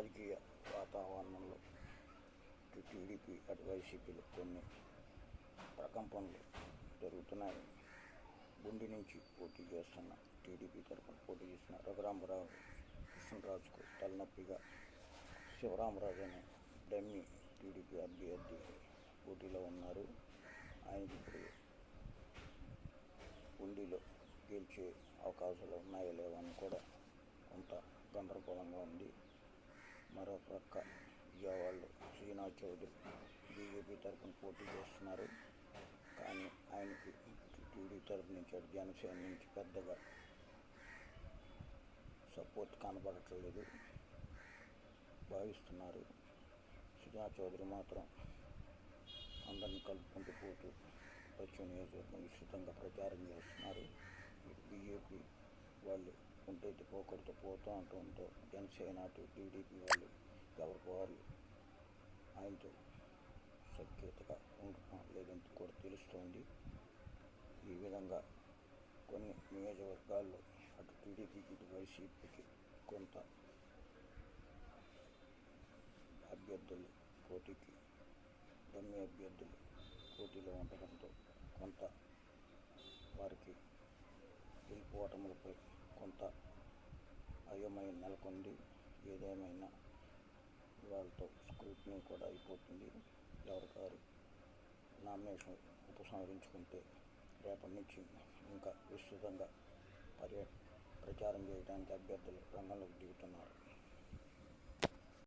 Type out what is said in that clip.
రాజకీయ వాతావరణంలో ఇటు టీడీపీ అటు వైసీపీలో కొన్ని ప్రకంపనలు జరుగుతున్నాయి. గుండి నుంచి పోటీ చేస్తున్న టీడీపీ తరఫున పోటీ చేసిన రఘురామరావు కృష్ణరాజుకు తలనొప్పిగా శివరామరాజు అనే డమ్మి టీడీపీ అభ్యర్థి పోటీలో ఉన్నారు. ఆయనకి ఇప్పుడు గుండీలో గెలిచే అవకాశాలు ఉన్నాయో లేవని కూడా కొంత గందరగోళంగా ఉంది. మరో ప్రక్క విజయవాడలో శ్రీనాథ్ చౌదరి బీజేపీ తరఫున పోటీ చేస్తున్నారు. కానీ ఆయనకి టీడీ తరఫు నుంచి అటు జనసేన నుంచి పెద్దగా సపోర్ట్ కనబడట్లేదు భావిస్తున్నారు. శ్రీనాథ్ చౌదరి మాత్రం అందరినీ కలుపుకుంటూ పోతూ పశ్చిమ నియోజకవర్గం విస్తృతంగా ప్రచారం చేస్తున్నారు. బీజేపీ వాళ్ళు ఉంటే పోకూడదు పోతూ అంటూ ఉంటూ జనసేన అటు టీడీపీ వాళ్ళు ఎవరికి వాళ్ళు ఆయనతో సఖ్యతగా ఉండటం లేదంటే కూడా తెలుస్తోంది. ఈ విధంగా కొన్ని నియోజకవర్గాల్లో అటు టీడీపీకి ఇటు వైసీపీకి కొంత అభ్యర్థులు పోటీకి డమ్మి అభ్యర్థులు పోటీలో ఉండడంతో కొంత వారికి గెలుపు ఓటములపై కొంత అయోమయం నెలకొంది ఏదేమైనా వాళ్ళతో స్క్రూట్నీ కూడా అయిపోతుంది. ఎవరికారు నామినేషన్ ఉపసంహరించుకుంటే రేపటి నుంచి ఇంకా విస్తృతంగా పర్య ప్రచారం చేయడానికి అభ్యర్థులు రంగంలోకి దిగుతున్నారు.